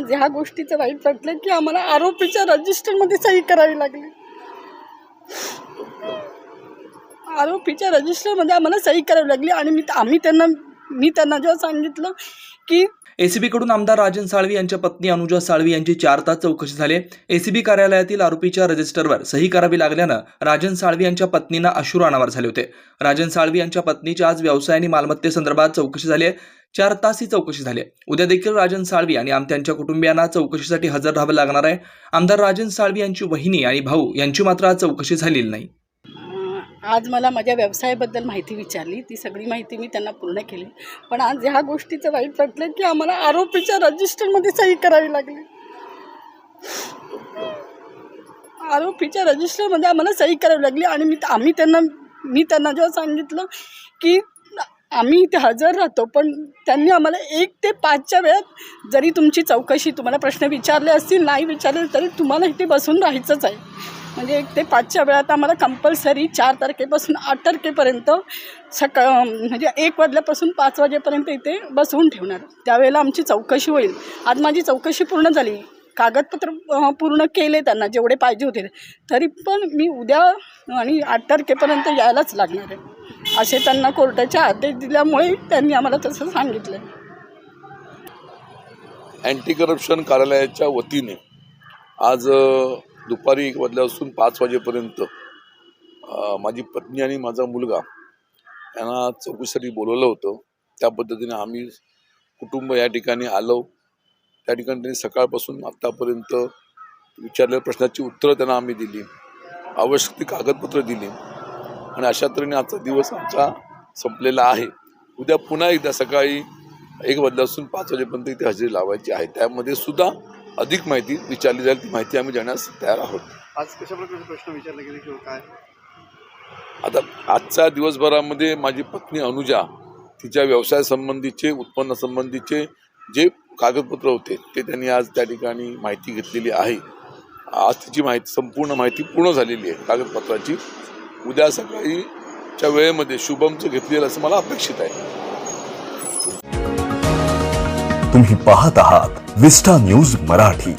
आज ह्या गोष्टीचं वाईट वाटलं की आम्हाला आरोपीच्या रजिस्टरमध्ये सही करावी लागली. आरोपीच्या रजिस्टरमध्ये आम्हाला सही करावी लागली आणि मी आम्ही त्यांना मी त्यांना जेव्हा सांगितलं की एसीबीकडून आमदार राजन साळवी यांच्या पत्नी अनुजा साळवी यांची चार तास चौकशी झाली. एसीबी कार्यालयातील आरोपीच्या रजिस्टरवर सही करावी लागल्यानं राजन साळवी यांच्या पत्नींना अश्रू अनावर झाले होते. राजन साळवी यांच्या पत्नीच्या आज व्यवसाय आणि मालमत्तेसंदर्भात चौकशी झाली आहे. चार तास ही चौकशी झाली उद्या देखील राजन साळवी आणि आम त्यांच्या कुटुंबियांना चौकशीसाठी हजर राहावं लागणार आहे. आमदार राजन साळवी यांची वहिनी आणि भाऊ यांची मात्र आज चौकशी झालेली नाही. आज मला माझ्या व्यवसायाबद्दल माहिती विचारली. ती सगळी माहिती मी त्यांना पूर्ण केली. पण आज ह्या गोष्टीचं वाईट वाटलं की आम्हाला आरोपीच्या रजिस्टरमध्ये सही करावी लागली. आरोपीच्या रजिस्टरमध्ये आम्हाला सही करावी लागली आणि मी आम्ही त्यांना मी त्यांना जेव्हा सांगितलं की आम्ही इथे हजर राहतो पण त्यांनी आम्हाला एक ते पाचच्या वेळात जरी तुमची चौकशी तुम्हाला प्रश्न विचारले असतील नाही विचारले तरी तुम्हाला इथे बसून राहायचंच आहे. म्हणजे एक ते पाचच्या वेळात आम्हाला कंपल्सरी चार तारखेपासून आठ तारखेपर्यंत सकाळ म्हणजे एक वाजल्यापासून पाच वाजेपर्यंत इथे बसवून ठेवणार. त्यावेळेला आमची चौकशी होईल. आज माझी चौकशी पूर्ण झाली. कागदपत्र पूर्ण केले त्यांना जेवढे पाहिजे होते. तरी पण मी उद्या आणि आठ तारखेपर्यंत यायलाच लागणार आहे. असे त्यांना कोर्टाचे आदेश दिल्यामुळे त्यांनी आम्हाला तसं सांगितलं. अँटी करप्शन कार्यालयाच्या वतीने आज दुपारी एक वाजल्यापासून पाच वाजेपर्यंत माझी पत्नी आणि माझा मुलगा यांना चौकशीसाठी बोलवलं होतं. त्या पद्धतीने आम्ही कुटुंब या ठिकाणी आलो. त्या ठिकाणी त्यांनी सकाळपासून आत्तापर्यंत विचारलेल्या प्रश्नाची उत्तरं त्यांना आम्ही दिली. आवश्यक ती कागदपत्रं दिली. आणि अशा तऱ्हेने आजचा दिवस आमचा संपलेला आहे. उद्या पुन्हा एकदा सकाळी एक वाजल्यापासून पाच वाजेपर्यंत इथे हजेरी लावायची आहे. त्यामध्ये सुद्धा अधिक माहिती विचारली जाईल. ती माहिती आम्ही देण्यास तयार आहोत. आज कशा प्रकारचे प्रश्न विचारले गेले किंवा काय? आता आजच्या दिवसभरामध्ये माझी पत्नी अनुजा तिच्या व्यवसाय संबंधीचे उत्पन्न संबंधीचे जे कागदपत्र होते ते त्यांनी आज त्या ठिकाणी माहिती घेतलेली आहे. आज तिची माहिती संपूर्ण माहिती पूर्ण झालेली आहे. कागदपत्राची. उद्या सकाळीच्या वेळेमध्ये शुभमचं घेतलेलं असं मला अपेक्षित आहे. तुम्ही पाहत आहात विस्टा न्यूज मराठी.